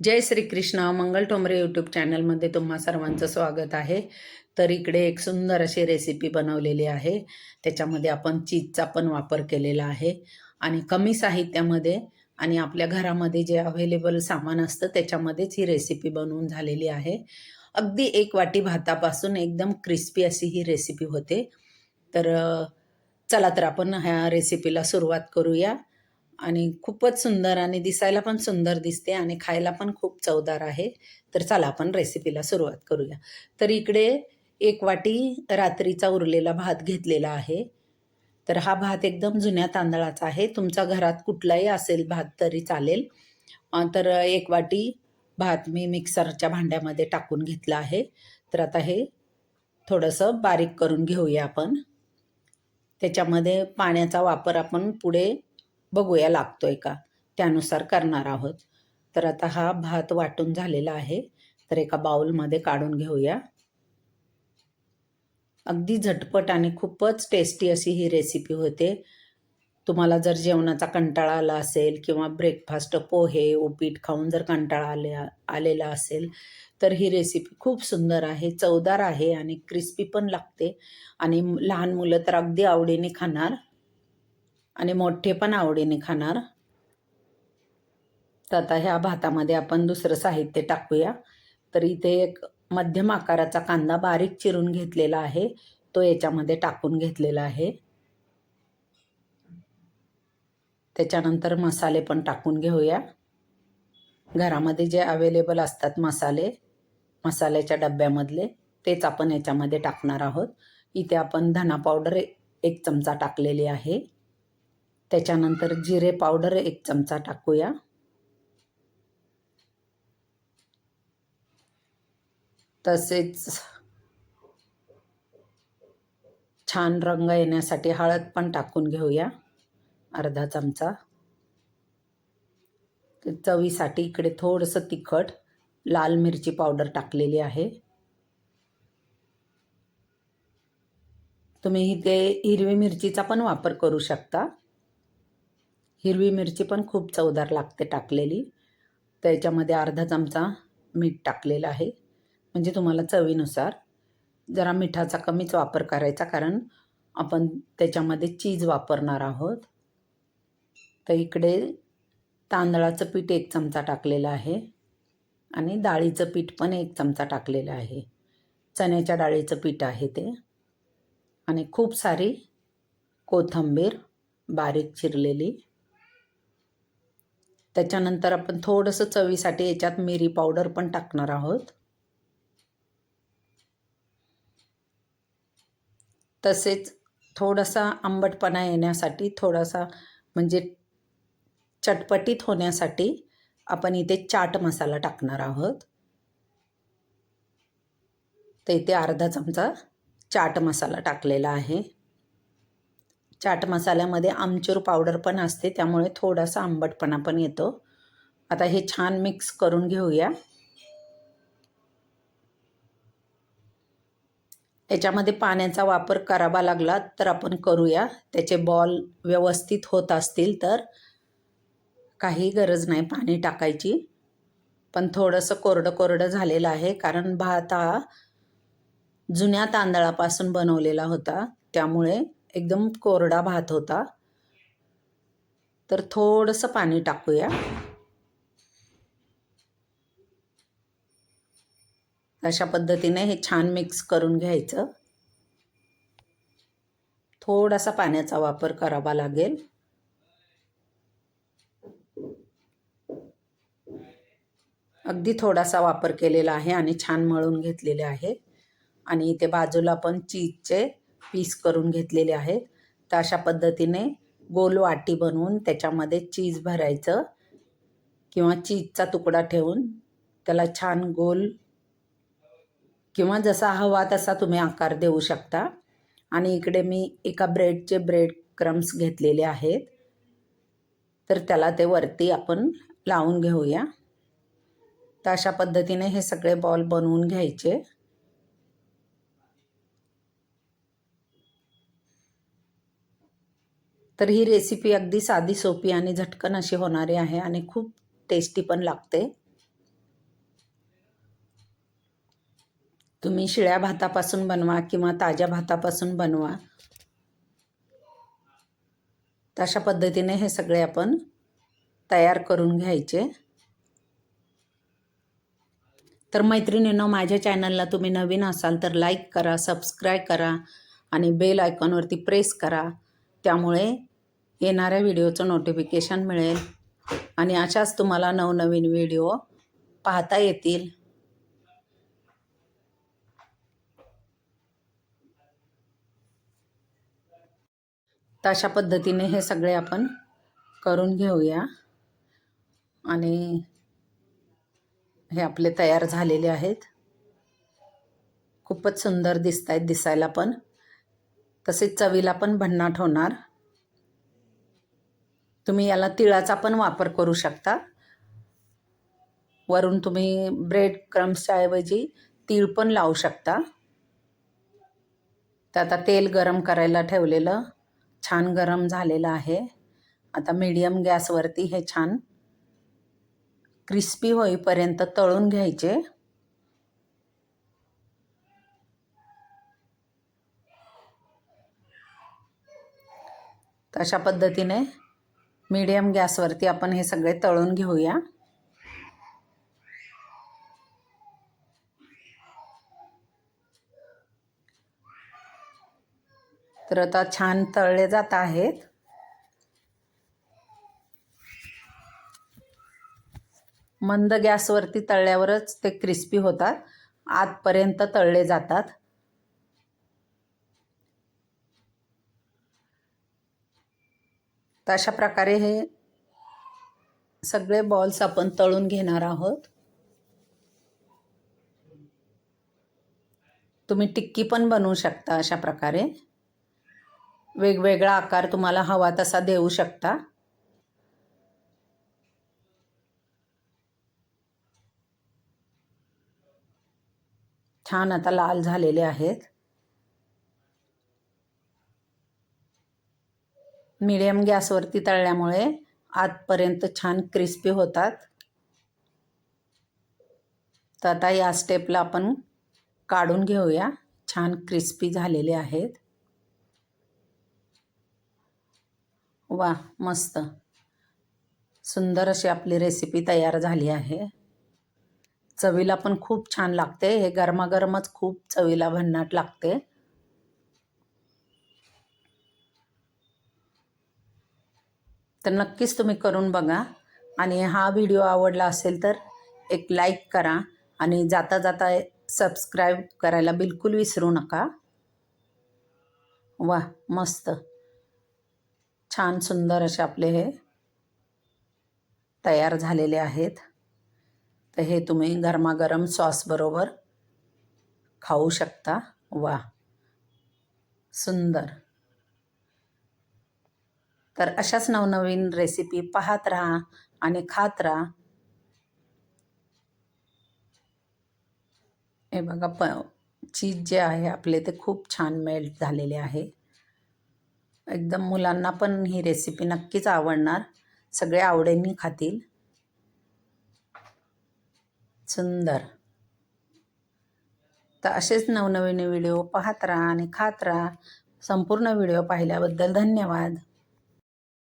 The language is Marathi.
जय श्रीकृष्ण मंगल टोमरे यूट्यूब चॅनलमध्ये तुम्हा सर्वांचं स्वागत आहे. तर इकडे एक सुंदर अशी रेसिपी बनवलेली आहे. त्याच्यामध्ये आपण चीजचा पण वापर केलेला आहे. आणि कमी साहित्यामध्ये आणि आपल्या घरामध्ये जे अवेलेबल सामान असतं त्याच्यामध्येच ही रेसिपी बनवून झालेली आहे. अगदी एक वाटी भातापासून एकदम क्रिस्पी अशी ही रेसिपी होते. तर चला तर आपण ह्या रेसिपीला सुरुवात करूया. आणि खूपच सुंदर आणि दिसायला पण सुंदर दिसते आणि खायला पण खूप चवदार आहे. तर चला आपण रेसिपीला सुरुवात करूया. तर इकडे एक वाटी रात्रीचा उरलेला भात घेतलेला आहे. तर हा भात एकदम जुन्या तांदळाचा आहे. तुमचा घरात कुठलाही असेल भात तरी चालेल. तर एक वाटी भात मी मिक्सरच्या भांड्यामध्ये टाकून घेतला आहे. तर आता हे थोडंसं बारीक करून घेऊया आपण. त्याच्यामध्ये पाण्याचा वापर आपण पुढे बघूया लागतोय का? त्यानुसार करणार आहोत. तर आता हा भात वाटून झालेला आहे. तर एका बाउलमध्ये काढून घेऊया. अगदी झटपट आणि खूपच टेस्टी अशी ही रेसिपी होते. तुम्हाला जर जेवणाचा कंटाळा आला असेल किंवा ब्रेकफास्ट पोहे उपीट खाऊन जर कंटाळा आले आलेला असेल तर ही रेसिपी खूप सुंदर आहे चवदार आहे आणि क्रिस्पी पण लागते. आणि लहान मुलं तर अगदी आवडीने खाणार. आणि मोठे पण आवडीने खाणार. तर आता ह्या भातामध्ये आपण दुसरं साहित्य टाकूया. तर इथे एक मध्यम आकाराचा कांदा बारीक चिरून घेतलेला आहे. तो याच्यामध्ये टाकून घेतलेला आहे. त्याच्यानंतर मसाले पण टाकून घेऊया. घरामध्ये जे अवेलेबल असतात मसाले मसाल्याच्या डब्यामधले तेच आपण याच्यामध्ये टाकणार आहोत. इथे आपण धना पावडर एक चमचा टाकलेली आहे. त्याच्यानंतर जिरे पावडर एक चमचा टाकूया. तसेच छान रंग येण्यासाठी हळद पण टाकून घेऊया. अर्धा चमचा. चवीसाठी इकडे थोडंसं तिखट लाल मिरची पावडर टाकलेली आहे. तुम्ही इथे हिरवी मिरचीचा पण वापर करू शकता. हिरवी मिरची पण खूप चवदार लागते टाकलेली. त्याच्यामध्ये अर्धा चमचा मीठ टाकलेलं आहे. म्हणजे तुम्हाला चवीनुसार. जरा मिठाचा कमीच वापर करायचा कारण आपण त्याच्यामध्ये चीज वापरणार आहोत. तर इकडे तांदळाचं पीठ एक चमचा टाकलेलं आहे. आणि डाळीचं पीठ पण एक चमचा टाकलेलं आहे. चण्याच्या डाळीचं पीठ आहे ते. आणि खूप सारी कोथिंबीर बारीक चिरलेली. त्याच्यानंतर आपण थोडंसं चवीसाठी याच्यात मिरी पावडर पण टाकणार आहोत. तसेच थोडासा आंबटपणा येण्यासाठी थोडासा म्हणजे चटपटीत होण्यासाठी आपण इथे चाट मसाला टाकणार आहोत. तर इथे अर्धा चमचा चाट मसाला टाकलेला आहे. चाट मसाल्यामध्ये आमचूर पावडर पण असते त्यामुळे थोडासा आंबटपणा पण येतो. आता हे छान मिक्स करून घेऊया. याच्यामध्ये पाण्याचा वापर करावा लागला तर आपण करूया. त्याचे बॉल व्यवस्थित होत असतील तर काही गरज नाही पाणी टाकायची. पण थोडंसं कोरडं कोरडं झालेलं आहे कारण भात हा जुन्या तांदळापासून बनवलेला होता. त्यामुळे एकदम कोरडा भात होता. तर थोडंसं पाणी टाकूया. अशा पद्धतीने हे छान मिक्स करून घ्यायचं. थोडासा पाण्याचा वापर करावा लागेल. अगदी थोडासा वापर केलेला आहे आणि छान मळून घेतलेले आहे. आणि इथे बाजूला पण चीजचे पीस करून घेतलेले आहेत. तर अशा पद्धतीने गोल वाटी बनवून त्याच्यामध्ये चीज भरायचं किंवा चीजचा तुकडा ठेवून त्याला छान गोल किंवा जसा हवा तसा तुम्ही आकार देऊ शकता. आणि इकडे मी एका ब्रेडचे ब्रेड क्रम्स घेतलेले आहेत. तर त्याला ते वरती आपण लावून घेऊया. तर अशा पद्धतीने हे सगळे बॉल बनवून घ्यायचे. तर ही रेसिपी अगदी साधी सोपी आणि झटकन अशी होणारी आहे आणि खूप टेस्टी पण लागते. तुम्ही शिळ्या भातापासून बनवा किंवा ताज्या भातापासून बनवा. तशा पद्धतीने हे सगळे आपण तयार करून घ्यायचे. तर मैत्रिणींनो माझ्या चॅनलला तुम्ही नवीन असाल तर लाईक करा सबस्क्राईब करा आणि बेल आयकॉनवरती प्रेस करा. त्यामुळे येणाऱ्या व्हिडिओचं नोटिफिकेशन मिळेल. आणि अशाच तुम्हाला नवनवीन व्हिडिओ पाहता येतील. तशा पद्धतीने हे सगळे आपण करून घेऊया. आणि हे आपले तयार झालेले आहेत. खूपच सुंदर दिसत आहेत दिसायला पण. तसेच चवीला पण भन्नाट होणार तुम्ही याला तिळाचा पण वापर करू शकता. वरून तुम्ही ब्रेड क्रम्सच्या ऐवजी तीळ पण लावू शकता. तर आता तेल गरम करायला ठेवलेलं छान गरम झालेलं आहे. आता मीडियम गॅसवरती हे छान क्रिस्पी होईपर्यंत तळून घ्यायचे. अशा पद्धतीने मीडियम गॅसवरती आपण हे सगळे तळून घेऊया. तर आता छान तळले जात आहेत. मंद गॅसवरती तळल्यावरच ते क्रिस्पी होतात. आतपर्यंत तळले जातात. तर अशा प्रकारे हे सगळे बॉल्स आपण तळून घेणार आहोत. तुम्ही टिक्की पण बनवू शकता अशा प्रकारे. वेगवेगळा आकार तुम्हाला हवा तसा देऊ शकता. छान आता लाल झालेले आहेत. मिडियम गॅसवरती तळल्यामुळे आतपर्यंत छान क्रिस्पी होतात. तर आता या स्टेपला आपण काढून घेऊया. छान क्रिस्पी झालेले आहेत. वा मस्त. सुंदर अशी आपली रेसिपी तयार झाली आहे. चवीला पण खूप छान लागते. हे गरमागरमच खूप चवीला भन्नाट लागते. तर नक्कीच तुम्ही करून बघा. आणि हा व्हिडिओ आवडला असेल तर एक लाईक करा आणि जाता जाता सबस्क्राईब करायला बिलकुल विसरू नका. वा मस्त. छान सुंदर असे आपले हे तयार झालेले आहेत. तर हे तुम्ही गरमागरम सॉसबरोबर खाऊ शकता. वा सुंदर. तर अशाच नवनवीन रेसिपी पाहत राहा आणि खात राहा. हे बघा प चीज जे आहे आपले ते खूप छान मेल्ट झालेले आहे. एकदम मुलांना पण ही रेसिपी नक्कीच आवडणार. सगळे आवडींनी खातील. सुंदर. तर असेच नवनवीन व्हिडिओ पाहत राहा आणि खात राहा. संपूर्ण व्हिडिओ पाहिल्याबद्दल धन्यवाद.